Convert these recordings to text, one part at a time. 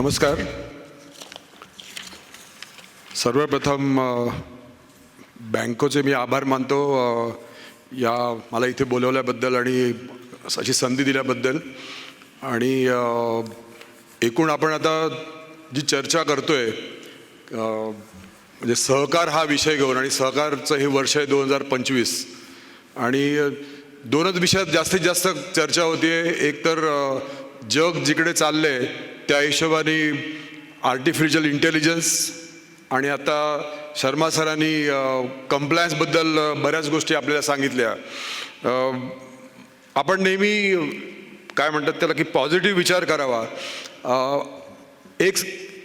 नमस्कार. सर्वप्रथम बँकोचे मी आभार मानतो. या मला इथे बोलवल्याबद्दल आणि अशी संधी दिल्याबद्दल. आणि एकूण आपण आता जी चर्चा करतो आहे म्हणजे सहकार हा विषय घेऊन आणि सहकारचं हे वर्ष आहे दोन हजार पंचवीस. आणि दोनच विषयात जास्तीत जास्त चर्चा होतीये. एक तर जग जिकडे चाललंय त्या हिशोबाने आर्टिफिशियल इंटेलिजन्स आणि आता शर्मा सरांनी कम्प्लायन्सबद्दल बऱ्याच गोष्टी आपल्याला सांगितल्या. आपण नेहमी काय म्हणतात त्याला की पॉझिटिव्ह विचार करावा. एक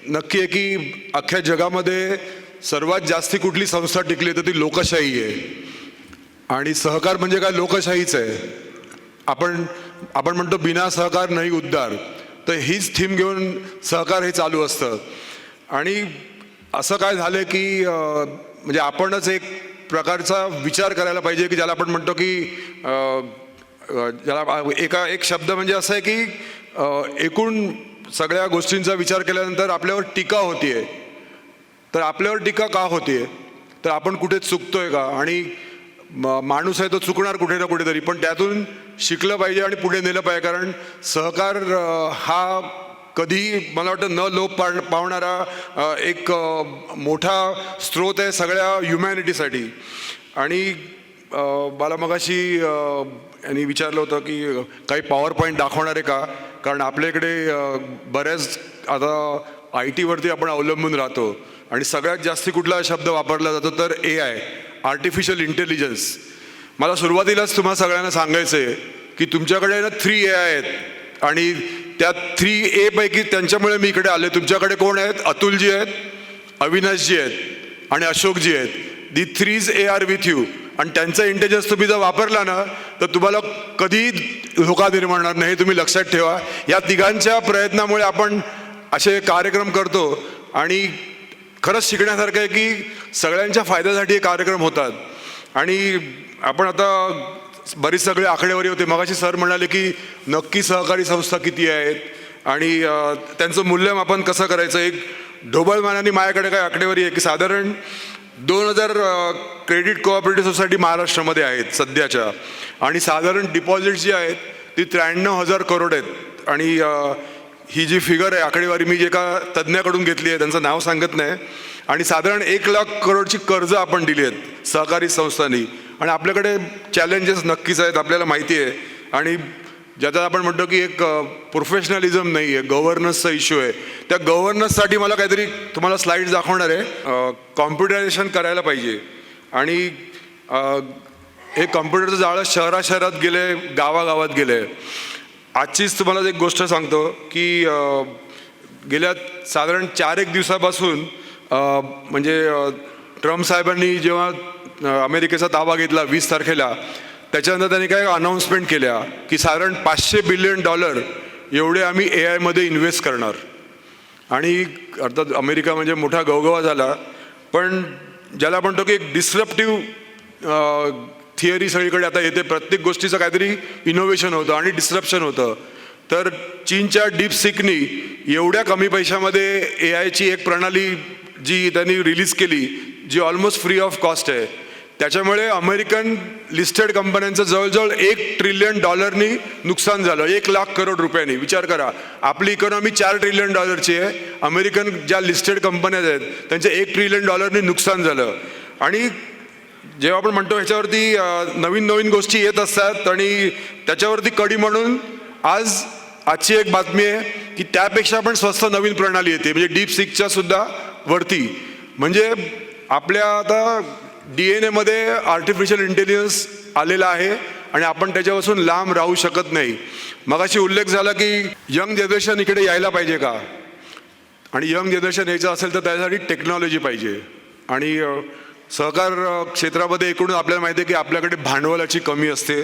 नक्की आहे की अख्ख्या जगामध्ये सर्वात जास्ती कुठली संस्था टिकली तर ती लोकशाही आहे. आणि सहकार म्हणजे काय? लोकशाहीच आहे. आपण आपण म्हणतो बिना सहकार नाही उद्धार. तर हीच थीम घेऊन सहकार हे चालू असतं. आणि असं काय झालं की म्हणजे आपणच एक प्रकारचा विचार करायला पाहिजे की ज्याला आपण म्हणतो की ज्याला एका एक शब्द म्हणजे असं आहे की एकूण सगळ्या गोष्टींचा विचार केल्यानंतर आपल्यावर टीका होतीये. तर आपल्यावर टीका का होतीये? तर आपण कुठे चुकतोय का? आणि म- माणूस आहे तो चुकणार कुठे ना कुठेतरी पण त्यातून शिकलं पाहिजे आणि पुढे नेलं पाहिजे. कारण सहकार हा कधी मला वाटतं न लोप पा पावणारा एक मोठा स्रोत आहे सगळ्या ह्युमॅनिटीसाठी आणि मला मगाशी यांनी विचारलं होतं की काही पॉवर पॉईंट दाखवणार आहे का? कारण आपल्या इकडे बऱ्याच आता आय टीवरती आपण अवलंबून राहतो. आणि सगळ्यात जास्ती कुठला शब्द वापरला जातो तर ए आय आर्टिफिशियल इंटेलिजन्स मला सुरुवातीलाच तुम्हाला सगळ्यांना सांगायचं आहे की तुमच्याकडे ना थ्री ए आहेत. आणि त्या थ्री ए पैकी त्यांच्यामुळे मी इकडे आले तुमच्याकडे कोण आहेत? अतुलजी आहेत अविनाशजी आहेत आणि अशोकजी आहेत. The threes A R with you आणि त्यांचा इंटेलिजन्स तुम्ही जर वापरला ना तर तुम्हाला कधीही धोका निर्माण होणार नाही. हे तुम्ही लक्षात ठेवा. या तिघांच्या प्रयत्नामुळे आपण असे कार्यक्रम करतो. आणि खरंच शिकण्यासारखं आहे की सगळ्यांच्या फायद्यासाठी हे कार्यक्रम होतात. आणि आपण आता बरीच सगळे आकडेवारी होते. मगाशी सर म्हणाले की नक्की सहकारी संस्था किती आहेत? आणि त्यांचं मूल्यमापन कसं करायचं? एक ढोबळमानाने माझ्याकडे काय आकडेवारी आहे की साधारण दोन हजार क्रेडिट कोऑपरेटिव्ह सोसायटी महाराष्ट्रामध्ये आहेत सध्याच्या. आणि साधारण डिपॉझिट जी आहेत ती त्र्याण्णव हजार करोड आहेत. आणि ही जी फिगर आहे आकडेवारी मी जे एका तज्ज्ञाकडून घेतली आहे त्यांचं नाव सांगत नाही. आणि साधारण एक लाख करोडची कर्ज आपण दिली आहेत सहकारी संस्थांनी. आणि आपल्याकडे चॅलेंजेस नक्कीच आहेत आपल्याला माहिती आहे. आणि ज्याच्यात आपण म्हणतो की एक प्रोफेशनलिझम नाही आहे गव्हर्नन्सचा इश्यू आहे. त्या गव्हर्नन्ससाठी मला काहीतरी तुम्हाला स्लाईड दाखवणार आहे. कॉम्प्युटरायझेशन करायला पाहिजे. आणि हे कॉम्प्युटरचं जाळं शहरा शहरात गेले गावागावात गेले. आजचीच तुम्हाला एक गोष्ट सांगतो की गेल्या साधारण चार एक दिवसापासून म्हणजे ट्रम्प साहेबांनी जेव्हा अमेरिकेचा ताबा घेतला वीस तारखेला त्याच्यानंतर त्यांनी काय अनाऊन्समेंट केल्या की साधारण पाचशे बिलियन डॉलर एवढे आम्ही ए आयमध्ये इन्व्हेस्ट करणार. आणि अर्थात अमेरिका म्हणजे मोठा गवगवा झाला. पण ज्याला म्हणतो की एक डिस्रप्टिव्ह थिअरी सगळीकडे आता येते. प्रत्येक गोष्टीचं काहीतरी इनोव्हेशन होतं आणि डिस्रप्शन होतं. तर चीनच्या डीप सिकनी एवढ्या कमी पैशामध्ये ए आयची एक प्रणाली जी त्यांनी रिलीज केली जी ऑलमोस्ट फ्री ऑफ कॉस्ट आहे. त्याच्यामुळे अमेरिकन लिस्टेड कंपन्यांचं जवळजवळ एक ट्रिलियन डॉलरनी नुकसान झालं. एक लाख करोड रुपयांनी. विचार करा. आपली इकॉनॉमी चार ट्रिलियन डॉलरची आहे. अमेरिकन ज्या लिस्टेड कंपन्या आहेत त्यांचं एक ट्रिलियन डॉलरनी नुकसान झालं. आणि जेव्हा आपण म्हणतो ह्याच्यावरती नवीन नवीन गोष्टी येत असतात आणि त्याच्यावरती कडी म्हणून आज आजची एक बातमी आहे की त्यापेक्षा पण स्वस्त नवीन प्रणाली येते. म्हणजे डीप सिकच्या सुद्धा वरती. म्हणजे आपल्या आता डी एन एमध्ये आर्टिफिशियल इंटेलिजन्स आलेला आहे आणि आपण त्याच्यापासून लांब राहू शकत नाही. मगाशी उल्लेख झाला की यंग जनरेशन इकडे यायला पाहिजे का? आणि यंग जनरेशन यायचं असेल तर त्यासाठी टेक्नॉलॉजी पाहिजे. आणि सहकार क्षेत्रामध्ये एकूण आपल्याला माहिती आहे की आपल्याकडे भांडवलाची कमी असते.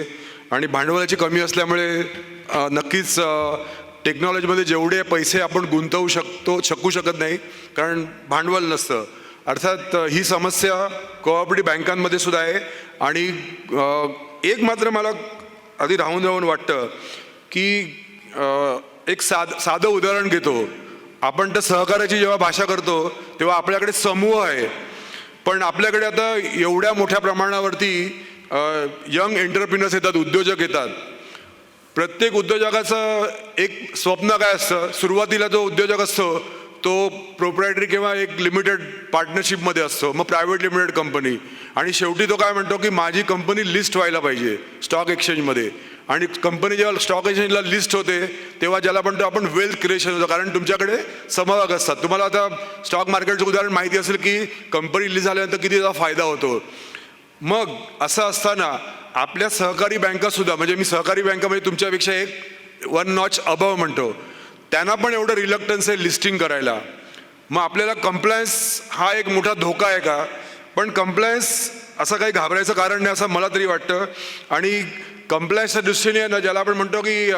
आणि भांडवलाची कमी असल्यामुळे नक्कीच टेक्नॉलॉजीमध्ये जेवढे पैसे आपण गुंतवू शकतो शकू शकत नाही कारण भांडवल नसतं. अर्थात ही समस्या कोऑपरेटिव्ह बँकांमध्ये सुद्धा आहे. आणि एक मात्र मला आधी राहून राहून वाटतं की एक साध साधं उदाहरण घेतो. आपण तर सहकार्याची जेव्हा भाषा करतो तेव्हा आपल्याकडे समूह आहे. पण आपल्याकडे आता एवढ्या मोठ्या प्रमाणावरती यंग एंटरप्रिनर्स येतात उद्योजक येतात. प्रत्येक उद्योजकाचं एक स्वप्न काय असतं? सुरुवातीला जो उद्योजक असतो तो प्रोप्रायटरी किंवा एक लिमिटेड पार्टनरशिपमध्ये असतो. मग प्रायव्हेट लिमिटेड कंपनी आणि शेवटी तो काय म्हणतो की माझी कंपनी लिस्ट व्हायला पाहिजे स्टॉक एक्सचेंजमध्ये आणि कंपनी जेव्हा स्टॉक एक्सचेंजला लिस्ट होते तेव्हा ज्याला म्हणतो आपण वेल्थ क्रिएशन होतं. कारण तुमच्याकडे समभाग असतात. तुम्हाला आता स्टॉक मार्केटचं उदाहरण माहिती असेल की कंपनी लिस्ट झाल्यानंतर किती त्याचा फायदा होतो. मग असं असताना आपल्या सहकारी बँका सुद्धा म्हणजे मी सहकारी बँकामध्ये म्हणजे तुमच्यापेक्षा एक वन नॉच अबव म्हणतो. त्यांना पण एवढं रिलक्टन्स आहे लिस्टिंग करायला. मग आपल्याला कम्प्लायन्स हा एक मोठा धोका आहे का? पण कम्प्लायन्स असं काही घाबरायचं कारण नाही असं मला तरी वाटतं. आणि कम्प्लायन्सच्या दृष्टीने ना ज्याला आपण म्हणतो की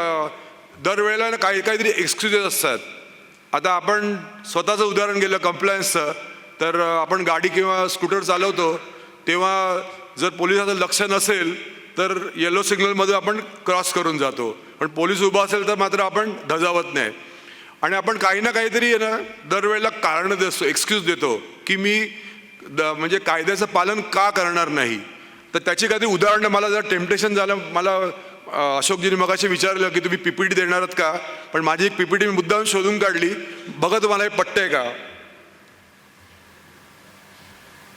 दरवेळेला ना काही काहीतरी एक्सक्युजेस असतात. आता आपण स्वतःचं उदाहरण गेलं कम्प्लायन्सचं तर आपण गाडी किंवा स्कूटर चालवतो तेव्हा जर पोलिसाचं लक्ष नसेल तर येलो सिग्नलमध्ये आपण क्रॉस करून जातो. पण पोलीस उभा असेल तर मात्र आपण धजावत नाही. आणि आपण काही ना काहीतरी आहे ना दरवेळेला कारणं देतो एक्सक्यूज देतो की मी द म्हणजे कायद्याचं पालन का करणार नाही? तर त्याची काही उदाहरणं मला जर टेम्पटेशन झालं मला अं, अशोकजीने मगाशी विचारलं की तुम्ही पीपीटी देणार आहात का? पण माझी एक पीपीटी मी मुद्दाम शोधून काढली बघा तुम्हाला हे पट्टंय का?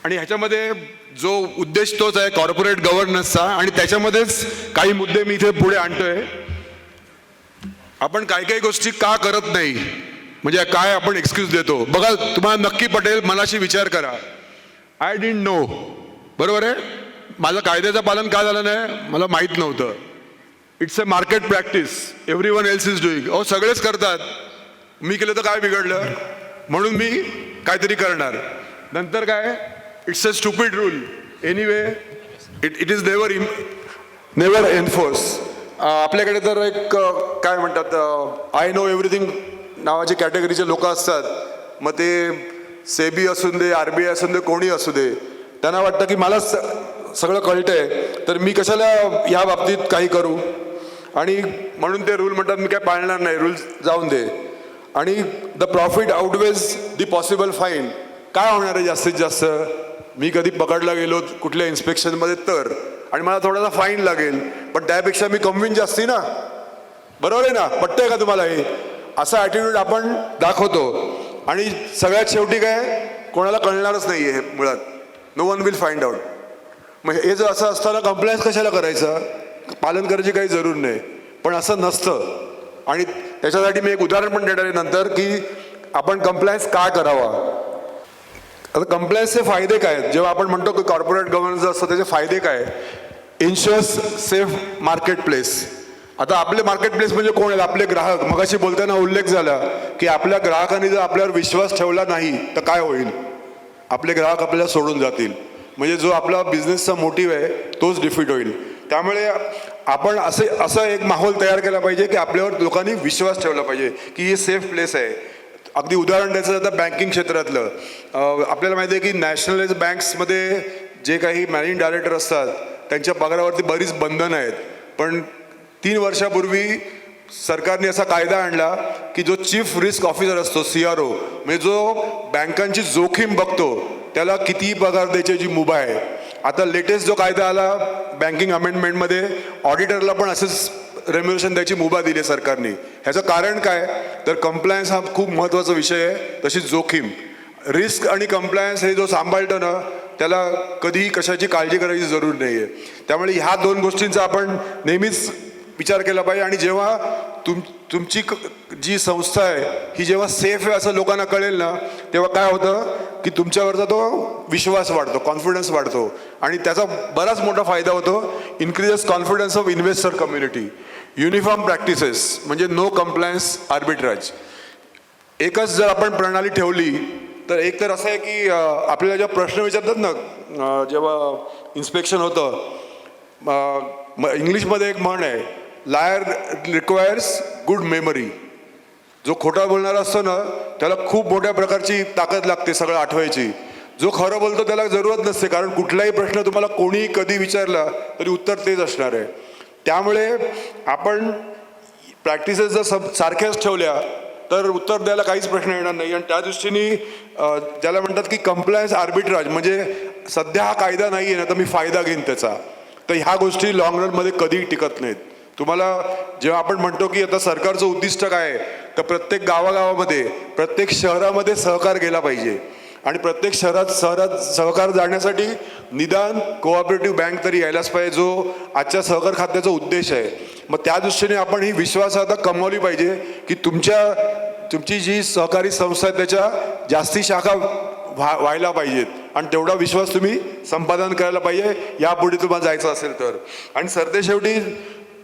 आणि ह्याच्यामध्ये जो उद्देश तोच आहे कॉर्पोरेट गव्हर्नन्सचा आणि त्याच्यामध्येच काही मुद्दे मी इथे पुढे आणतोय. आपण काही काही गोष्टी का करत नाही? म्हणजे काय आपण एक्सक्यूज देतो? बघा तुम्हाला नक्की पटेल मनाशी विचार करा. आय डिंट नो बरोबर आहे? माझं कायद्याचं पालन का झालं नाही? मला माहीत नव्हतं. It's a market practice every one else is doing अहो सगळेच करतात. मी केलं तर काय बिघडलं? म्हणून मी काहीतरी करणार. नंतर काय? It's a stupid rule anyway it it is never em never enforce आपल्याकडे तर एक अ, काय म्हणतात आय नो एव्हरीथिंग नावाची कॅटेगरीचे लोक असतात. मग ते सेबी असून दे आर बी आय असून दे कोणी असू दे त्यांना वाटतं की मला स सगळं कळतंय तर मी कशाला ह्या बाबतीत काही करू? आणि म्हणून ते रूल म्हणतात मी काय पाळणार नाही रूल जाऊन दे. आणि the profit outweighs the possible fine काय होणार आहे जास्तीत जास्त? मी कधी पकडला गेलो कुठल्या इन्स्पेक्शनमध्ये तर. आणि मला थोडासा फाईन लागेल पण त्यापेक्षा मी कमवीन जास्ती ना. बरोबर आहे ना? पटतंय का तुम्हाला हे? असा ॲटिट्यूड आपण दाखवतो. आणि सगळ्यात शेवटी काय कोणाला कळणारच नाही आहे हे मुळात. No one will find out मग हे जर असं असताना कंप्लायन्स कशाला करायचं? पालन करायची काही जरूर नाही. पण असं नसतं. आणि त्याच्यासाठी मी एक उदाहरण पण देणार आहे नंतर की आपण कंप्लायन्स का करावा? आता कम्प्लायन्सचे फायदे काय आहेत? जेव्हा आपण म्हणतो की कॉर्पोरेट गव्हर्नन्स असतं त्याचे फायदे काय इन्शुअर्स सेफ मार्केट प्लेस आता आपले मार्केट प्लेस म्हणजे कोण आहेत? आपले ग्राहक. मगाशी बोलताना उल्लेख झाला की आपल्या ग्राहकांनी जर आपल्यावर विश्वास ठेवला नाही तर काय होईल? आपले ग्राहक आपल्याला सोडून जातील. म्हणजे जो आपला बिझनेसचा मोटिव्ह आहे तोच डिफीट होईल. त्यामुळे आपण असे असं एक माहोल तयार केला पाहिजे की आपल्यावर लोकांनी विश्वास ठेवला पाहिजे की हे सेफ प्लेस आहे. अगदी उदाहरण द्यायचं आता बँकिंग क्षेत्रातलं. आपल्याला माहिती आहे की नॅशनलाइज बँक्समध्ये जे काही मॅनेजिंग डायरेक्टर असतात त्यांच्या पगारावरती बरीच बंधनं आहेत. पण तीन वर्षापूर्वी सरकारने असा कायदा आणला की जो chief risk officer C R O ओ म्हणजे जो बँकांची जोखीम बघतो त्याला कितीही पगार द्यायची जी मुभा आहे. आता लेटेस्ट जो कायदा आला बँकिंग अमेंडमेंटमध्ये ऑडिटरला पण असंच रेम्युलेशन द्यायची मुभा दिली आहे सरकारने. ह्याचं कारण काय? तर कंप्लायन्स हा खूप महत्त्वाचा विषय आहे तशीच जोखीम. रिस्क आणि कंप्लायन्स हे जो सांभाळतो ना त्याला कधीही कशाची काळजी करायची जरूर नाही आहे त्यामुळे ह्या दोन गोष्टींचा आपण नेहमीच विचार केला पाहिजे आणि जेव्हा तुम तुमची क- जी संस्था आहे ही जेव्हा सेफ आहे असं लोकांना कळेल ना तेव्हा काय होतं की तुमच्यावरचा तो विश्वास वाढतो कॉन्फिडन्स वाढतो. आणि त्याचा बराच मोठा फायदा होतो increases confidence of investor community uniform practices म्हणजे नो कंप्लायन्स आर्बिट्राज एकच जर आपण प्रणाली ठेवली तर एक तर असं आहे की आपल्याला जेव्हा प्रश्न विचारतात ना जेव्हा इन्स्पेक्शन होतं इंग्लिशमध्ये एक म्हण आहे लायर रिक्वायर्स गुड मेमरी जो खोटा बोलणारा असतो ना त्याला खूप मोठ्या प्रकारची ताकद लागते सगळं आठवायची. जो खरं बोलतो त्याला जरूरत नसते कारण कुठलाही प्रश्न तुम्हाला कोणी कधी विचारला तरी उत्तर तेच असणार आहे. त्यामुळे आपण प्रॅक्टिसेस जर सब सारख्याच ठेवल्या तर उत्तर द्यायला काहीच प्रश्न येणार नाही. आणि त्या दृष्टीने ज्याला म्हणतात की कम्प्लायन्स आर्बिट्राज म्हणजे सध्या हा कायदा नाही आहे ना तर मी फायदा घेईन त्याचा. तर ह्या गोष्टी लॉंग रनमध्ये कधीही टिकत नाहीत. तुम्हाला जेव्हा आपण म्हणतो की आता सरकारचं उद्दिष्ट काय आहे तर प्रत्येक गावागावामध्ये प्रत्येक शहरामध्ये सहकार गेला पाहिजे. आणि प्रत्येक शहरात शहरात सहकार जाण्यासाठी निदान कोऑपरेटिव्ह बँक तरी यायलाच पाहिजे जो आजच्या सहकार खात्याचा उद्देश आहे. मग त्या दृष्टीने आपण ही विश्वासार्हता कमवली पाहिजे की तुमच्या तुमची जी सहकारी संस्था आहे त्याच्या जास्ती शाखा व्हा व्हायला पाहिजेत. आणि तेवढा विश्वास तुम्ही संपादन करायला पाहिजे यापुढे तुम्हाला जायचं असेल तर. आणि सरते शेवटी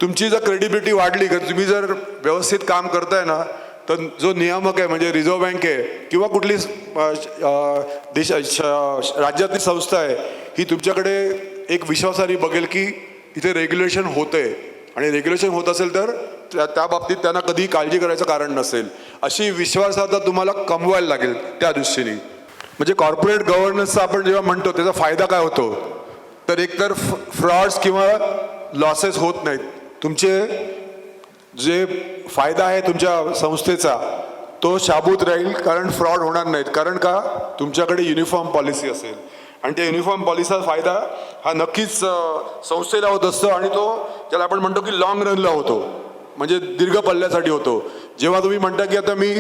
तुमची जर क्रेडिबिलिटी वाढली का तुम्ही जर व्यवस्थित काम करताय ना तर जो नियामक आहे म्हणजे रिझर्व्ह बँक आहे किंवा कुठली देश श- राज्यातली संस्था आहे ही तुमच्याकडे एक विश्वासाने बघेल की इथे रेग्युलेशन होते आणि रेग्युलेशन होत असेल तर त्या त्या बाबतीत त्यांना कधी काळजी करायचं कारण नसेल. अशी विश्वासार्हता तुम्हाला कमवायला लागेल त्या दृष्टीने. म्हणजे कॉर्पोरेट गव्हर्नन्सचा आपण जेव्हा म्हणतो त्याचा फायदा काय होतो? तर एकतर फ्रॉड्स किंवा लॉसेस होत नाहीत. तुमचे जे फायदा आहे तुमच्या संस्थेचा तो शाबूत राहील कारण फ्रॉड होणार नाहीत. कारण का? तुमच्याकडे युनिफॉर्म पॉलिसी असेल. आणि त्या युनिफॉर्म पॉलिसीचा फायदा हा नक्कीच संस्थेला होत असतो आणि तो ज्याला आपण म्हणतो की लॉंग रनला होतो. म्हणजे दीर्घ पल्ल्यासाठी होतो. जेव्हा तुम्ही म्हणता की आता मी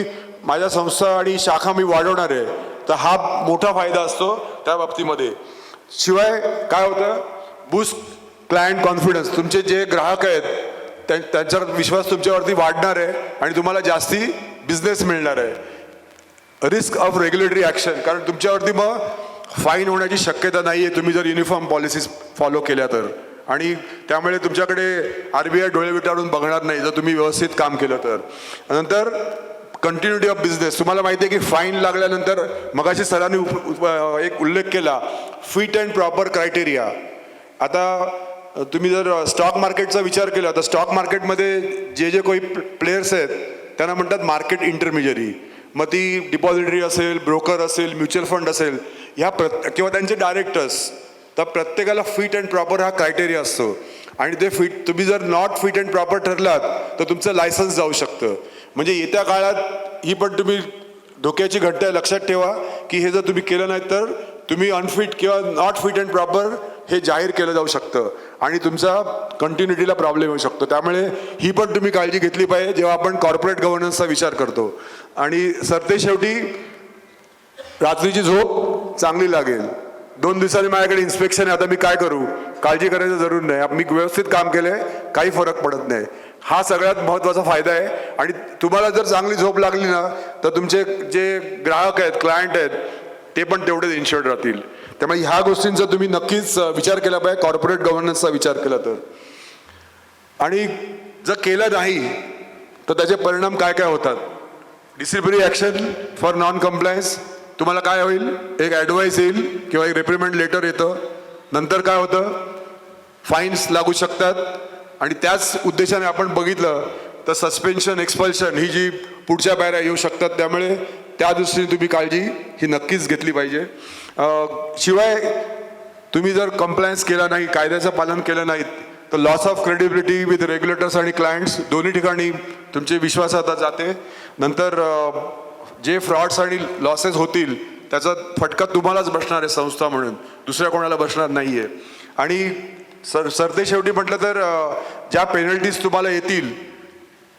माझ्या संस्था आणि शाखा मी वाढवणार आहे तर हा मोठा फायदा असतो त्या बाबतीमध्ये. शिवाय काय होतं? बुस्ट क्लायंट कॉन्फिडन्स तुमचे जे ग्राहक आहेत त्यांचा विश्वास तुमच्यावरती वाढणार आहे आणि तुम्हाला जास्ती बिझनेस मिळणार आहे. रिस्क ऑफ रेग्युलेटरी ॲक्शन कारण तुमच्यावरती मग फाईन होण्याची शक्यता नाही आहे तुम्ही जर युनिफॉर्म पॉलिसीज फॉलो केल्या तर. आणि त्यामुळे तुमच्याकडे आर बी आय डोळे विटाळून बघणार नाही जर तुम्ही व्यवस्थित काम केलं तर. नंतर कंटिन्युटी ऑफ बिझनेस तुम्हाला माहिती आहे की फाईन लागल्यानंतर मगाशी सरांनी उप- एक उल्लेख केला फिट अँड प्रॉपर क्रायटेरिया आता तुम्ही जर स्टॉक मार्केटचा विचार केला तर स्टॉक मार्केटमध्ये जे जे काही प्लेयर्स आहेत त्यांना म्हणतात मार्केट इंटरमिजियरी मग ती डिपॉझिटरी असेल ब्रोकर असेल म्युच्युअल फंड असेल ह्या प्रत किंवा त्यांचे डायरेक्टर्स तर प्रत्येकाला फिट अँड प्रॉपर हा क्रायटेरिया असतो. आणि ते फिट तुम्ही जर नॉट फिट अँड प्रॉपर ठरलात तर तुमचं लायसन्स जाऊ शकतं. म्हणजे येत्या काळात ही पण तुम्ही धोक्याची घटना आहे, लक्षात ठेवा की हे जर तुम्ही केलं नाही तर तुम्ही अनफिट किंवा नॉट फिट अँड प्रॉपर हे जाहीर केलं जाऊ शकतं आणि तुमचा कंटिन्युटीला प्रॉब्लेम येऊ शकतो. त्यामुळे ही पण तुम्ही काळजी घेतली पाहिजे जेव्हा आपण कॉर्पोरेट गव्हर्नन्सचा विचार करतो. आणि सरते शेवटी रात्रीची झोप चांगली लागेल. दोन दिवसांनी माझ्याकडे इन्स्पेक्शन आहे आता मी काय करू? काळजी करायचं जरूर नाही. मी व्यवस्थित काम केलं आहे काही फरक पडत नाही. हा सगळ्यात महत्त्वाचा फायदा आहे. आणि तुम्हाला जर चांगली झोप लागली ना तर तुमचे जे ग्राहक आहेत क्लायंट आहेत ते पण तेवढेच इन्शुअर्ड राहतील. त्यामुळे ह्या गोष्टींचा तुम्ही नक्कीच विचार केला पाहिजे कॉर्पोरेट गव्हर्नन्सचा विचार केला तर. आणि जर केलं नाही तर त्याचे परिणाम काय काय होतात? Disciplinary action for non compliance तुम्हाला काय होईल? एक ॲडवाईस येईल किंवा एक रेप्रिमेंट लेटर येतं. नंतर काय होतं? फाईन्स लागू शकतात. आणि त्याच उद्देशाने आपण बघितलं तर सस्पेन्शन एक्सपल्शन ही जी पुढच्या पायऱ्या येऊ शकतात त्यामुळे त्या दृष्टीने तुम्ही काळजी ही नक्कीच घेतली पाहिजे. शिवाय तुम्ही जर कम्प्लायन्स केला नाही कायद्याचं पालन केलं नाहीत तर loss of credibility with regulators आणि क्लायंट्स दोन्ही ठिकाणी तुमची विश्वासार्हता जाते. नंतर जे फ्रॉड्स आणि लॉसेस होतील त्याचा फटका तुम्हालाच बसणार आहे संस्था म्हणून. दुसऱ्या कोणाला बसणार नाही आहे आणि सर सरते शेवटी म्हटलं तर ज्या पेनल्टीज तुम्हाला येतील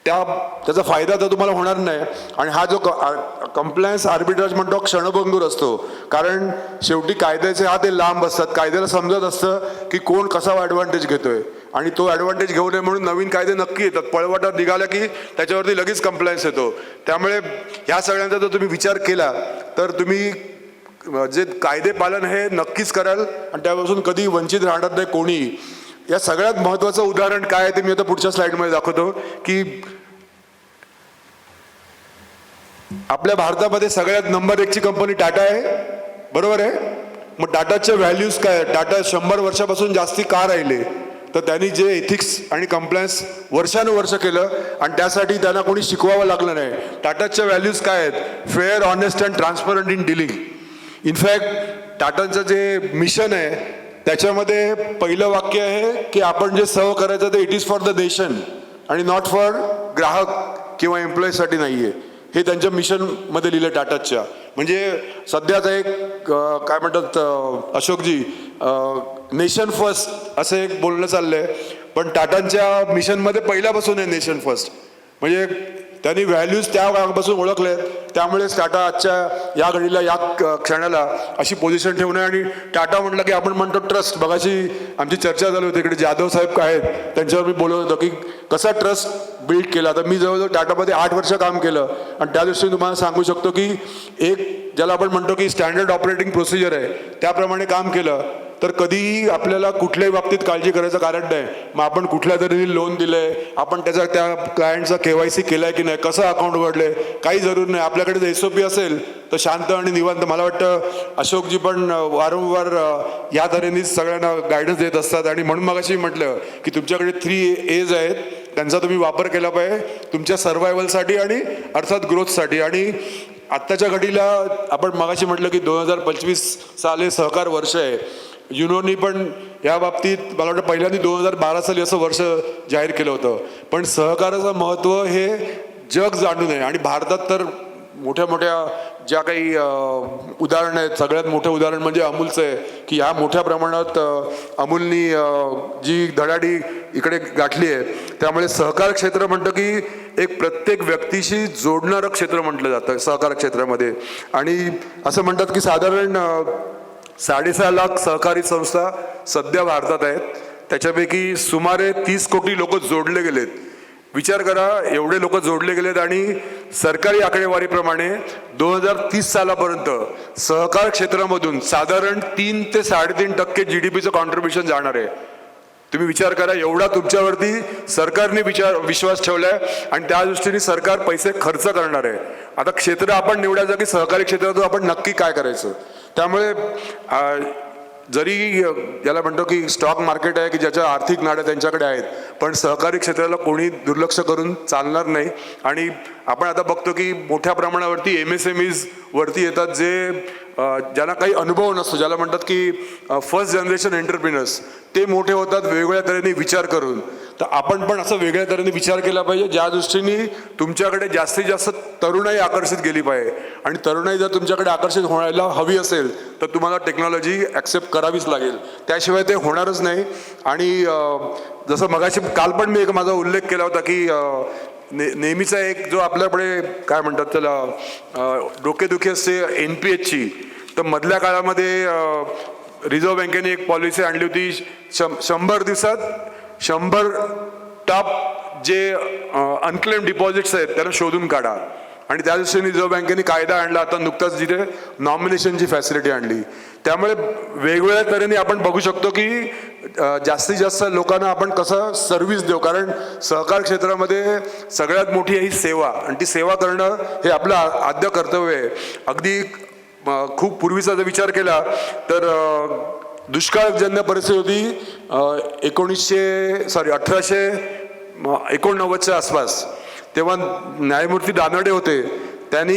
त्या त्याचा फायदा तर तुम्हाला होणार नाही. आणि हा जो कम्प्लायन्स आर्बिट्राज म्हणतो क्षणभंगूर असतो. कारण शेवटी कायद्याचे हा ते लांब असतात. कायद्याला समजत असतं की कोण कसा ॲडव्हान्टेज घेतोय. आणि तो ॲडव्हान्टेज घेऊ नये म्हणून नवीन कायदे नक्की येतात. पळवटात निघाला की त्याच्यावरती लगेच कम्प्लायन्स येतो. त्यामुळे ह्या सगळ्यांचा जर तुम्ही विचार केला तर तुम्ही जे कायदे पालन हे नक्कीच कराल. आणि त्यापासून कधी वंचित राहणार नाही कोणी या सगळ्यात महत्त्वाचं उदाहरण काय आहे ते मी आता पुढच्या स्लाईडमध्ये दाखवतो की आपल्या भारतामध्ये सगळ्यात नंबर एकची कंपनी टाटा आहे. बरोबर आहे? मग टाटाच्या व्हॅल्यूज काय आहेत? टाटा शंभर वर्षापासून जास्ती का राहिले? तर त्यांनी जे एथिक्स आणि कम्प्लायन्स वर्षानुवर्ष केलं आणि त्यासाठी त्यांना कोणी शिकवावं लागलं नाही. टाटाच्या व्हॅल्यूज काय आहेत? Fair honest and transparent in dealing in fact टाटांचं जे मिशन आहे त्याच्यामध्ये पहिलं वाक्य आहे की आपण जे सर्व करायचं ते it is for the nation आणि नॉट फॉर ग्राहक किंवा एम्प्लॉईजसाठी नाही आहे हे त्यांच्या मिशनमध्ये लिहिलं टाटाच्या. म्हणजे सध्याचा एक काय म्हणतात अशोकजी नेशन फर्स्ट असं एक बोलणं चाललंय. पण टाटांच्या मिशनमध्ये पहिल्यापासून आहे नेशन फर्स्ट म्हणजे त्यांनी व्हॅल्यूज त्या काळापासून ओळखले त्यामुळेच टाटा आजच्या या घडीला या क्षणाला अशी पोझिशन ठेवणं आणि टाटा म्हटलं की आपण म्हणतो ट्रस्ट बघाशी आमची चर्चा झाली होती इकडे जाधव साहेब काय आहेत? त्यांच्यावर मी बोलत होतो की कसा ट्रस्ट बिल्ड केला? तर मी जवळजवळ टाटामध्ये आठ वर्ष काम केलं. आणि त्या दृष्टीने तुम्हाला सांगू शकतो की एक ज्याला आपण म्हणतो की स्टँडर्ड ऑपरेटिंग प्रोसिजर आहे त्याप्रमाणे काम केलं. तर कधीही आपल्याला कुठल्याही बाबतीत काळजी करायचं कारण नाही. मग आपण कुठल्या तरी लोन दिलंय आपण त्याचा त्या क्लायंटचा केवायसी केलाय की नाही कसं अकाउंट उघडलंय काही जरूर नाही. आपल्याकडे जर एसओपी असेल तर शांत आणि निवांत. मला वाटतं अशोकजी पण वारंवार या तऱ्हेनेच सगळ्यांना गायडन्स देत असतात. आणि म्हणून मग अशी म्हटलं की तुमच्याकडे थ्री एज आहेत. त्यांचा तुम्ही वापर केला पाहिजे तुमच्या सर्वायवलसाठी आणि अर्थात ग्रोथसाठी आणि आत्ताच्या घडीला आपण मगाशी म्हटलं की दोन हजार पंचवीस साल हे सहकार वर्ष आहे. युनोनी पण या बाबतीत मला वाटतं पहिल्यांदा दोन हजार बारा साली असं वर्ष जाहीर केलं होतं. पण सहकाराचं महत्त्व हे जग जाणून आहे आणि भारतात तर मोठ्या मोठ्या ज्या काही उदाहरणं आहेत सगळ्यात मोठं उदाहरण म्हणजे अमूलचं आहे की ह्या मोठ्या प्रमाणात अमूलनी जी धडाडी इकडे गाठली आहे त्यामुळे सहकार क्षेत्र म्हणतं की एक प्रत्येक व्यक्तीशी जोडणारं क्षेत्र म्हटलं जातं सहकार क्षेत्रामध्ये. आणि असं म्हणतात की साधारण साडेसहा लाख सहकारी संस्था सध्या भारतात आहेत. त्याच्यापैकी सुमारे तीस कोटी लोक जोडले गेलेत. विचार करा एवढे लोक जोडले गेलेत आणि सरकारी आकडेवारीप्रमाणे दोन हजार तीस सालापर्यंत सहकार क्षेत्रामधून साधारण तीन ते साडेतीन टक्के जी डी पीचं कॉन्ट्रीब्युशन जाणार आहे. तुम्ही विचार करा एवढा तुमच्यावरती सरकारने विचार विश्वास ठेवला आहे आणि त्या दृष्टीने सरकार पैसे खर्च करणार आहे. आता क्षेत्र आपण निवडायचं की सहकारी क्षेत्रातून आपण नक्की काय करायचं? त्यामुळे जरी याला म्हणतो की स्टॉक मार्केट आहे की ज्याच्या आर्थिक नाड्या त्यांच्याकडे आहेत पण सहकारी क्षेत्राला कोणी दुर्लक्ष करून चालणार नाही. आणि आपण आता बघतो की मोठ्या प्रमाणावरती एम एस एम ईज वरती येतात जे ज्यांना काही अनुभव नसतो. ज्याला म्हणतात की फर्स्ट जनरेशन एंटरप्रिनर्स ते मोठे होतात वेगवेगळ्या तऱ्हेने विचार करून. तर आपण पण असं वेगळ्या तऱ्हेने विचार केला पाहिजे. ज्या दृष्टीने तुमच्याकडे जास्तीत जास्त तरुणाई आकर्षित केली पाहिजे. आणि तरुणाई जर तुमच्याकडे आकर्षित व्हायला हवी असेल तर तुम्हाला टेक्नॉलॉजी ॲक्सेप्ट करावीच लागेल. त्याशिवाय ते होणारच नाही. आणि जसं मगाशी काल पण मी एक माझा उल्लेख केला होता की ने नेहमीचा एक जो आपल्याकडे काय म्हणतात त्याला डोकेदुखी असते एन पी एचची तर मधल्या काळामध्ये रिझर्व्ह बँकेने एक पॉलिसी आणली होती. शं शंभर दिवसात शंभर टॉप जे अनक्लेम डिपॉझिट्स आहेत त्यांना शोधून काढा. आणि त्या दृष्टीने रिझर्व्ह बँकेने कायदा आणला. आता नुकताच जिथे नॉमिनेशनची फॅसिलिटी आणली. त्यामुळे वेगवेगळ्या तऱ्हेने आपण बघू शकतो की जास्तीत जास्त लोकांना आपण कसं सर्व्हिस देऊ. कारण सहकार क्षेत्रामध्ये सगळ्यात मोठी आहे ही सेवा. आणि ती सेवा करणं हे आपलं आद्य कर्तव्य आहे. अगदी खूप पूर्वीचा जर विचार केला तर दुष्काळजन्य परिस्थिती होती एकोणीसशे सॉरी अठराशे एकोणनव्वदच्या आसपास तेव्हा न्यायमूर्ती दानडे होते त्यांनी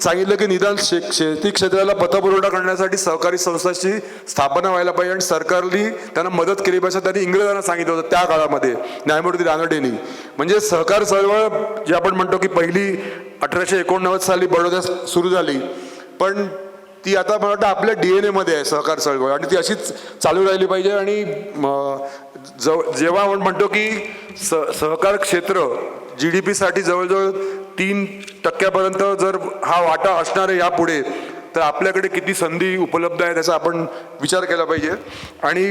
सांगितलं की निदान शे शेती क्षेत्राला पतपुरवठा करण्यासाठी सहकारी संस्थाची स्थापना व्हायला पाहिजे आणि सरकारनी त्यांना मदत केली पाहिजे त्यांनी इंग्रजांना सांगितलं होतं त्या काळामध्ये न्यायमूर्ती दानडेंनी. म्हणजे सहकार चळवळ जे आपण म्हणतो की पहिली अठराशे एकोणनव्वद साली बडोद्यात सुरू झाली पण ती आता मला वाटतं आपल्या डी एन एमध्ये आहे सहकार चळवळ आणि ती अशीच चालू राहिली पाहिजे आणि म, जव जेव्हा आपण म्हणतो की स सहकार क्षेत्र जी डी पीसाठी जवळजवळ तीन टक्क्यापर्यंत जर हा वाटा असणार आहे यापुढे तर आपल्याकडे किती संधी उपलब्ध आहे त्याचा आपण विचार केला पाहिजे. आणि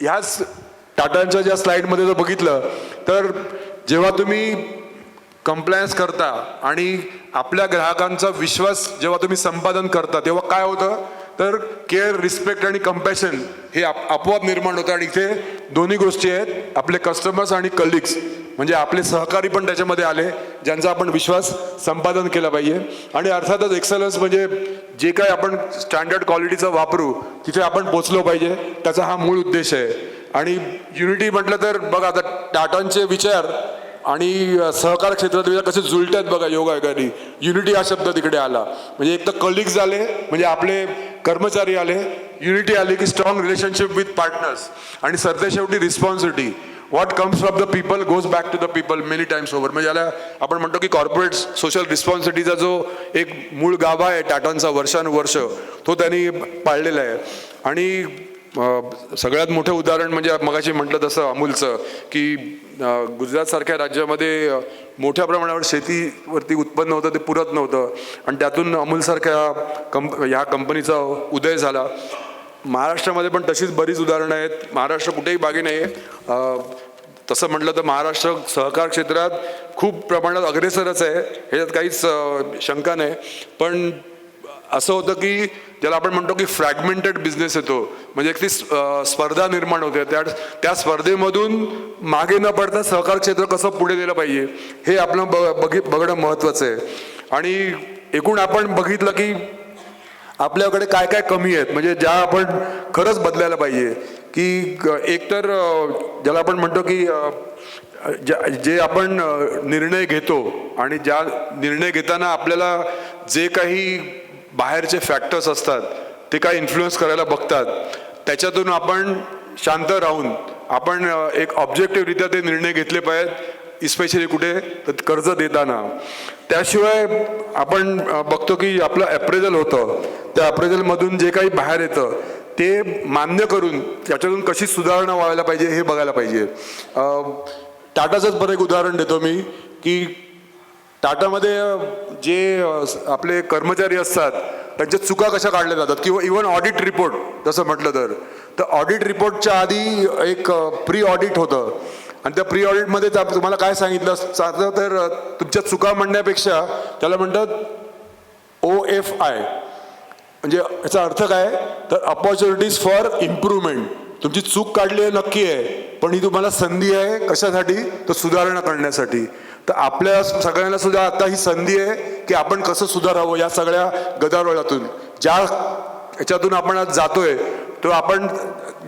ह्याच टाटांच्या ज्या स्लाईडमध्ये जर बघितलं तर जेव्हा तुम्ही कंप्लायन्स करता आणि आपल्या ग्राहकांचा विश्वास जेव्हा तुम्ही संपादन करता तेव्हा काय होतं? तर केअर रिस्पेक्ट आणि कम्पॅशन हे आपोआप निर्माण होतं आणि इथे दोन्ही गोष्टी आहेत आपले कस्टमर्स आणि कलिग्स म्हणजे आपले सहकारी पण त्याच्यामध्ये आले ज्यांचा आपण विश्वास संपादन केला पाहिजे. आणि अर्थातच एक्सलन्स म्हणजे जे काय आपण स्टँडर्ड क्वालिटीचं वापरू तिथे आपण पोचलो पाहिजे. त्याचा हा मूळ उद्देश आहे. आणि युनिटी म्हटलं तर बघा आता टाटांचे विचार आणि सहकार क्षेत्रात कसे जुळतात बघा योगायोगाने युनिटी हा शब्द तिकडे आला. म्हणजे एक तर कलिग्स आले म्हणजे आपले कर्मचारी आले. युनिटी आली की स्ट्रॉंग रिलेशनशिप विथ पार्टनर्स आणि सरते शेवटी responsibility what comes from the people goes back to the people many times over म्हणजे याला आपण म्हणतो की कॉर्पोरेट सोशल रिस्पॉन्सिबिलिटीचा जो एक मूळ गाभा आहे टाटांचा वर्षानुवर्ष तो त्यांनी पाळलेला आहे. आणि सगळ्यात मोठं उदाहरण म्हणजे मगाशी म्हटलं तसं अमूलचं की गुजरातसारख्या राज्यामध्ये मोठ्या प्रमाणावर शेतीवरती उत्पन्न होतं ते पुरत नव्हतं. आणि त्यातून अमूलसारख्या कंप ह्या कंपनीचा उदय झाला. महाराष्ट्रामध्ये पण तशीच बरीच उदाहरणं आहेत. महाराष्ट्र कुठेही बागी नाही आहे तसं म्हटलं तर महाराष्ट्र सहकार क्षेत्रात खूप प्रमाणात अग्रेसरच आहे. ह्याच्यात काहीच शंका नाही. पण असं होतं की ज्याला आपण म्हणतो की फ्रॅगमेंटेड बिझनेस येतो. म्हणजे एक ती स्पर्धा निर्माण होते. त्या त्या स्पर्धेमधून मागे न पडता सहकार क्षेत्र कसं पुढे गेलं पाहिजे हे आपलं ब बघि बघणं महत्त्वाचं आहे. आणि एकूण आपण बघितलं की आपल्याकडे काय काय कमी आहेत. म्हणजे ज्या आपण खरंच बदलायला पाहिजे. की एकतर ज्याला आपण म्हणतो की ज्या- जे आपण निर्णय घेतो आणि ज्या निर्णय घेताना आपल्याला जे काही बाहेरचे फॅक्टर्स असतात ते काय इन्फ्लुअन्स करायला बघतात. त्याच्यातून आपण शांत राहून आपण एक ऑब्जेक्टिव्हरित्या ते निर्णय घेतले पाहिजेत इस्पेशली कुठे तर कर्ज देताना. त्याशिवाय आपण बघतो की आपलं अप्रेझल होतं. त्या अप्रेझलमधून जे काही बाहेर येतं ते मान्य करून त्याच्यातून कशी सुधारणा व्हायला पाहिजे हे बघायला पाहिजे. टाटाचंच बरं एक उदाहरण देतो मी की टाटामध्ये जे आपले कर्मचारी असतात त्यांच्या चुका कशा काढल्या जातात? किंवा इवन ऑडिट रिपोर्ट जसं म्हटलं तर. तर ऑडिट रिपोर्टच्या आधी एक प्री ऑडिट होतं. आणि त्या प्री ऑडिटमध्ये तुम्हाला काय सांगितलं? चालतं तर तुमच्या चुका म्हणण्यापेक्षा त्याला म्हणतात ओ एफ आय म्हणजे याचा अर्थ काय? तर अपॉर्च्युनिटीज फॉर इम्प्रूव्हमेंट तुमची चूक काढली आहे नक्की आहे. पण ही तुम्हाला संधी आहे कशासाठी? तर सुधारणा करण्यासाठी. तर आपल्या सगळ्यांना सुद्धा आता ही संधी आहे की आपण कसं सुधारावं या सगळ्या गदारोळातून. ज्या याच्यातून आपण आज जातोय तो आपण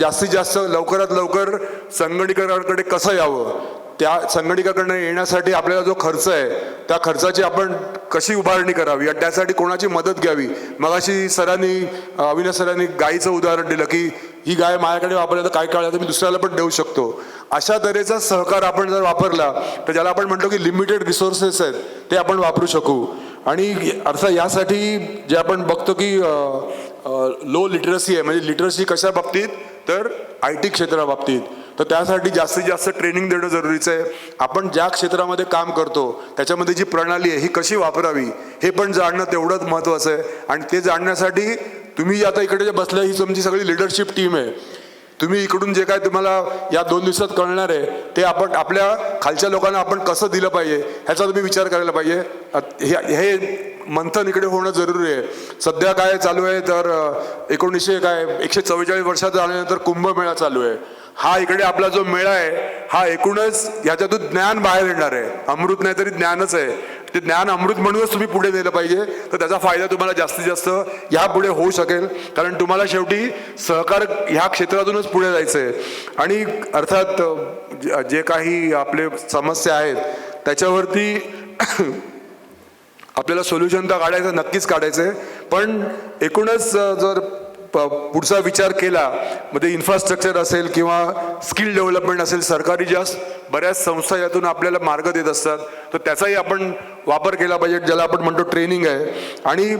जास्तीत जास्त लवकरात लवकर संगणकीकरणाकडे कसं यावं? त्या संगणकीकरण येण्यासाठी आपल्याला जो खर्च आहे त्या खर्चाची आपण कशी उभारणी करावी? आणि त्यासाठी कोणाची मदत घ्यावी? मगाशी सरांनी अविनाश सरांनी गायीचं उदाहरण दिलं की ही गाय माझ्याकडे वापरली तर काय काळ तर मी दुसऱ्याला पण देऊ शकतो. अशा तऱ्हेचा सहकार आपण जर वापरला तर ज्याला आपण म्हणतो की लिमिटेड रिसोर्सेस आहेत ते आपण वापरू शकू. आणि अर्थात यासाठी जे आपण बघतो की लो लिटरसी आहे म्हणजे लिटरसी कशा बाबतीत? तर आय टी क्षेत्राबाबतीत. तर त्यासाठी जास्तीत जास्त ट्रेनिंग देणं जरुरीचं आहे. आपण ज्या क्षेत्रामध्ये काम करतो त्याच्यामध्ये जी प्रणाली आहे ही कशी वापरावी हे पण जाणणं तेवढंच महत्त्वाचं आहे. आणि ते जाणण्यासाठी तुम्ही आता इकडे जे बसल्या ही तुमची सगळी लिडरशिप टीम आहे. तुम्ही इकडून जे काय तुम्हाला या दोन दिवसात कळणार आहे ते आपण आपल्या खालच्या लोकांना आपण कसं दिलं पाहिजे ह्याचा तुम्ही विचार करायला पाहिजे. हे हे मंथन इकडे होणं जरुरी आहे. सध्या काय चालू आहे तर एकोणीसशे काय एकशे चव्वेचाळीस वर्षात झाल्यानंतर कुंभमेळा चालू आहे. हा इकडे आपला जो मेळा आहे हा एकूणच ह्याच्यातून ज्ञान बाहेर येणार आहे. अमृत नाही तरी ज्ञानच आहे. ते ज्ञान अमृत म्हणूनच तुम्ही पुढे नेलं पाहिजे. तर त्याचा फायदा तुम्हाला जास्तीत जास्त यापुढे होऊ शकेल. कारण तुम्हाला शेवटी सहकार ह्या क्षेत्रातूनच पुढे जायचं आहे आणि अर्थात जे- काही आपले समस्या आहेत त्याच्यावरती आपल्याला सोल्युशन तर काढायचं नक्कीच काढायचं आहे पण एकूणच जर प- पुढचा विचार केला मध्ये इन्फ्रास्ट्रक्चर असेल किंवा स्किल डेव्हलपमेंट असेल सरकारी ज्या बऱ्याच संस्था यातून आपल्याला मार्ग देत असतात तर त्याचाही आपण वापर केला पाहिजे ज्याला आपण म्हणतो ट्रेनिंग आहे. आणि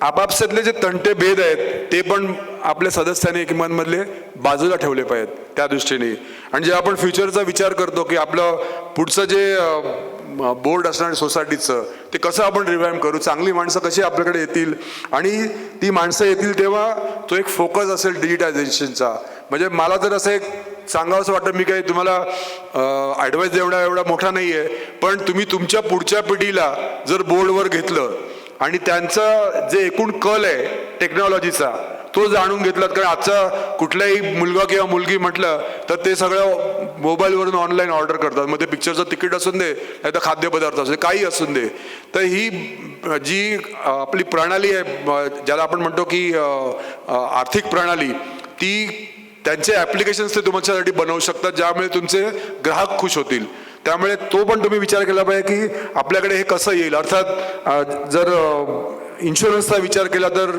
आपापसातले जे तंटे भेद आहेत ते पण आपल्या सदस्यांनी किमानमधले बाजूला ठेवले पाहिजेत त्या दृष्टीने. आणि जे आपण फ्युचरचा विचार करतो की आपलं पुढचं जे बोर्ड असणार सोसायटीचं ते कसं आपण रिवाइम करू? चांगली माणसं कशी आपल्याकडे येतील? आणि ती माणसं येतील तेव्हा तो एक फोकस असेल डिजिटायझेशनचा म्हणजे मला तर असं एक सांगावं असं वाटतं मी काही तुम्हाला ॲडवाईस देवडा एवढा मोठा नाही आहे पण तुम्ही तुमच्या पुढच्या पिढीला जर बोर्डवर घेतलं आणि त्यांचा जे एकूण कल आहे टेक्नॉलॉजीचा तो जाणून घेतलात कारण आजचा कुठलाही मुलगा किंवा मुलगी म्हटलं तर ते सगळं मोबाईलवरून ऑनलाईन ऑर्डर करतात. मग ते पिक्चरचं तिकीट असून दे नाही तर खाद्यपदार्थ असू दे काही असून दे. तर ही जी आपली प्रणाली आहे ज्याला आपण म्हणतो की आर्थिक प्रणाली ती त्यांचे ॲप्लिकेशन्स ते तुमच्यासाठी बनवू शकतात ज्यामुळे तुमचे ग्राहक खुश होतील. त्यामुळे तो पण तुम्ही विचार केला पाहिजे की आपल्याकडे हे कसं येईल? अर्थात जर इन्शुरन्सचा विचार केला तर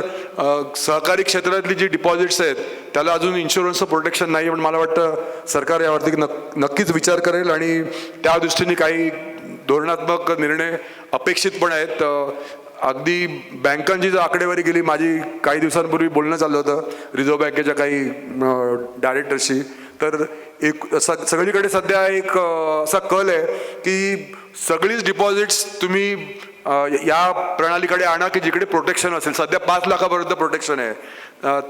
सहकारी क्षेत्रातली जी डिपॉझिट्स आहेत त्याला अजून इन्शुरन्सचं प्रोटेक्शन नाही पण मला वाटतं सरकार यावरती नक नक्कीच विचार करेल आणि त्या दृष्टीने काही धोरणात्मक निर्णय अपेक्षित पण आहेत. अगदी बँकांची जर आकडेवारी गेली माझी काही दिवसांपूर्वी बोलणं चाललं होतं रिझर्व्ह बँकेच्या काही डायरेक्टरशी तर एक स- सगळीकडे सध्या एक असा कल आहे की सगळीच डिपॉझिट्स तुम्ही या प्रणालीकडे आणा की जिकडे प्रोटेक्शन असेल. सध्या पाच लाखापर्यंत प्रोटेक्शन आहे.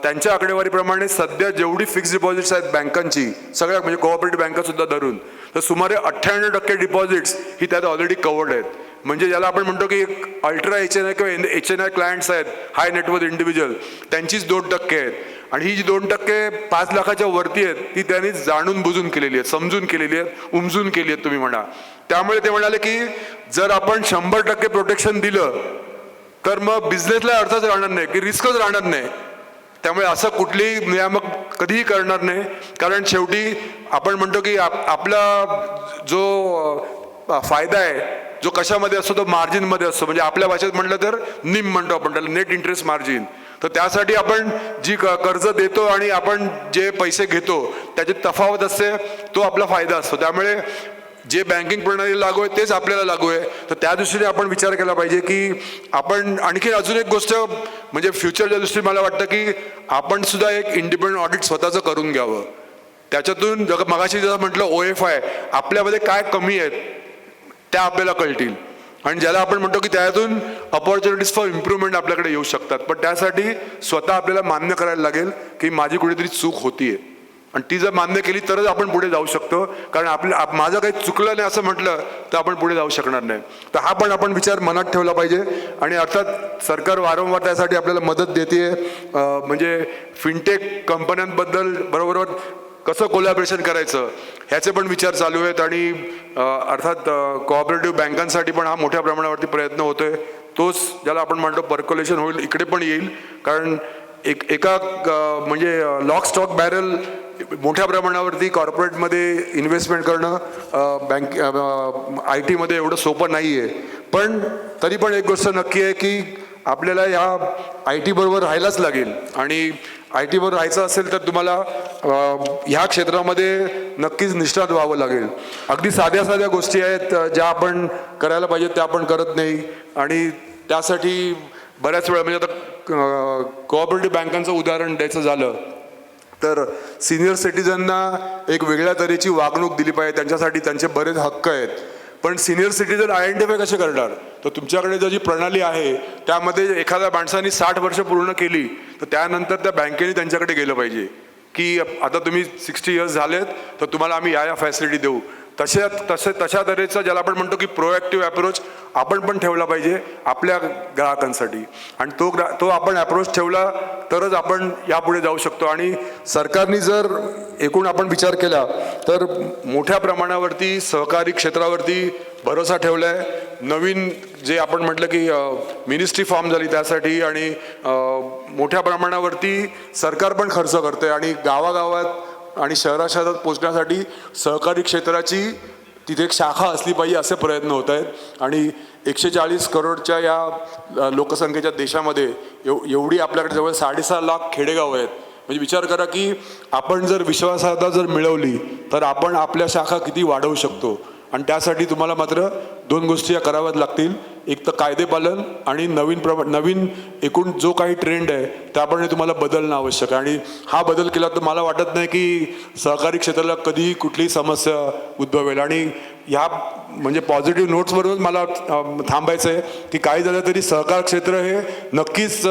त्यांच्या आकडेवारीप्रमाणे सध्या जेवढी फिक्स डिपॉझिट्स आहेत बँकांची सगळ्या म्हणजे कोऑपरेटिव्ह बँकासुद्धा धरून तर सुमारे अठ्ठ्याण्णव टक्के डिपॉझिट्स ही त्यात ऑलरेडी कवर्ड आहेत. म्हणजे ज्याला आपण म्हणतो की अल्ट्रा एच एन आय किंवा एच एन आय क्लायंट्स आहेत हाय नेटवर्क इंडिव्हिज्युअल त्यांचीच दोन टक्के आहेत. आणि ही जी दोन टक्के पाच लाखाच्या वरती आहेत ती त्यांनी जाणून बुजून केलेली आहेत समजून केलेली आहेत उमजून केली आहेत तुम्ही म्हणा. त्यामुळे ते म्हणाले की जर आपण शंभर टक्के प्रोटेक्शन दिलं तर मग बिझनेसला अर्थच राहणार नाही की रिस्कच राहणार नाही. त्यामुळे असं कुठलीही नियामक कधीही करणार नाही. कारण शेवटी आपण म्हणतो की आप आपला जो फायदा आहे. जो कशामध्ये असतो तो मार्जिनमध्ये असतो. म्हणजे आपल्या भाषेत म्हटलं तर निम म्हणतो आपण त्याला नेट इंटरेस्ट मार्जिन तर त्यासाठी आपण जी क- कर्ज देतो आणि आपण जे पैसे घेतो त्याची तफावत असते तो आपला फायदा असतो. त्यामुळे जे बँकिंग प्रणाली लागू आहे तेच आपल्याला लागू आहे. तर त्या दृष्टीने आपण विचार केला पाहिजे की आपण आणखी अजून एक गोष्ट म्हणजे फ्युचरच्या दृष्टीने मला वाटतं की आपण सुद्धा एक इंडिपेंडंट ऑडिट स्वतःचं करून घ्यावं. त्याच्यातून जग मगाशी जसं म्हटलं ओ एफ आय आपल्यामध्ये काय कमी आहेत? त्या आपल्याला कळतील. आणि ज्याला आपण म्हणतो की त्यातून अपॉर्च्युनिटीज फॉर इम्प्रूव्हमेंट आपल्याकडे येऊ शकतात. पण त्यासाठी स्वतः आपल्याला मान्य करायला लागेल की माझी कुठेतरी चूक होतीये. आणि ती जर मान्य केली तरच आपण पुढे जाऊ शकतो. कारण आपल्या माझं काही चुकलं नाही असं म्हटलं तर आपण पुढे जाऊ शकणार नाही. तर हा पण आपण विचार मनात ठेवला पाहिजे. आणि अर्थात सरकार वारंवार त्यासाठी आपल्याला मदत देते म्हणजे फिनटेक कंपन्यांबद्दल बरोबर कसं कोलॅबरेशन करायचं ह्याचे पण विचार चालू आहेत आणि अर्थात कोऑपरेटिव्ह बँकांसाठी पण हा मोठ्या प्रमाणावरती प्रयत्न होतोय. तोच ज्याला आपण म्हणतो पर्क्युलेशन होईल इकडे पण येईल. कारण एक एका म्हणजे लॉक स्टॉक बॅरल मोठ्या प्रमाणावरती कॉर्पोरेटमध्ये इन्व्हेस्टमेंट करणं बँक आय टीमध्ये एवढं सोपं नाही आहे पण तरी पण एक गोष्ट नक्की आहे की आपल्याला या आय टी बरोबर राहायलाच लागेल. आणि आय टी बरोबर राहायचं असेल तर तुम्हाला ह्या क्षेत्रामध्ये नक्कीच निष्ठात व्हावं लागेल. अगदी साध्या साध्या गोष्टी आहेत ज्या आपण करायला पाहिजेत त्या आपण करत नाही. आणि त्यासाठी बऱ्याच वेळा म्हणजे आता कोऑपरेटिव्ह बँकांचं उदाहरण द्यायचं झालं तर सिनियर सिटीजनना एक वेगळ्या तऱ्हेची वागणूक दिली पाहिजे. त्यांच्यासाठी त्यांचे बरेच हक्क आहेत. पण सिनियर सिटीजन आयडेंटिफाय कसे करणार? तर तुमच्याकडे जर जी प्रणाली आहे त्यामध्ये एखाद्या माणसाने साठ वर्ष पूर्ण केली तर त्यानंतर त्या बँकेने त्यांच्याकडे गेलं पाहिजे. की आता तुम्ही सिक्स्टी इयर्स झालेत तर तुम्हाला आम्ही या या फॅसिलिटी देऊ. तशा तसे तशा तऱ्हेचा ज्याला आपण म्हणतो की प्रोएक्टिव्ह अप्रोच आपण पण ठेवला पाहिजे आपल्या ग्राहकांसाठी. आणि तो ग्रा तो आपण अप्रोच ठेवला तरच आपण यापुढे जाऊ शकतो. आणि सरकारने जर एकूण आपण विचार केला तर मोठ्या प्रमाणावरती सहकारी क्षेत्रावरती भरोसा ठेवला आहे नवीन जे आपण म्हटलं की मिनिस्ट्री फॉर्म झाली त्यासाठी आणि मोठ्या प्रमाणावरती सरकार पण खर्च करते आणि गावागावात आणि शहरा शहरात पोचण्यासाठी सहकारी क्षेत्राची तिथे एक शाखा असली पाहिजे असे प्रयत्न होत आहेत. आणि एकशे चाळीस करोडच्या या लोकसंख्येच्या देशामध्ये एव एवढी आपल्याकडे जवळ साडेसहा लाख खेडेगाव आहेत. म्हणजे विचार करा की आपण जर विश्वासार्हता जर मिळवली तर आपण आपल्या शाखा किती वाढवू शकतो? आणि त्यासाठी तुम्हाला मात्र दोन गोष्टी या कराव्याच लागतील. एक तर कायदेपालन आणि नवीन प्रमा नवीन एकूण जो काही ट्रेंड आहे त्याप्रमाणे तुम्हाला बदलणं आवश्यक आहे. आणि हा बदल केला तर मला वाटत नाही की सहकारी क्षेत्राला कधीही कुठलीही समस्या उद्भवेल. आणि ह्या म्हणजे पॉझिटिव्ह नोट्सवरूनच मला थांबायचं आहे की काही झालं तरी सहकार क्षेत्र हे नक्कीच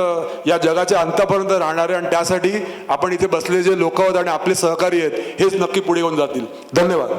या जगाच्या अंतापर्यंत राहणार आहे आणि त्यासाठी आपण इथे बसलेले जे लोक आहोत आणि आपले सहकारी आहेत हेच नक्की पुढे येऊन जातील. धन्यवाद.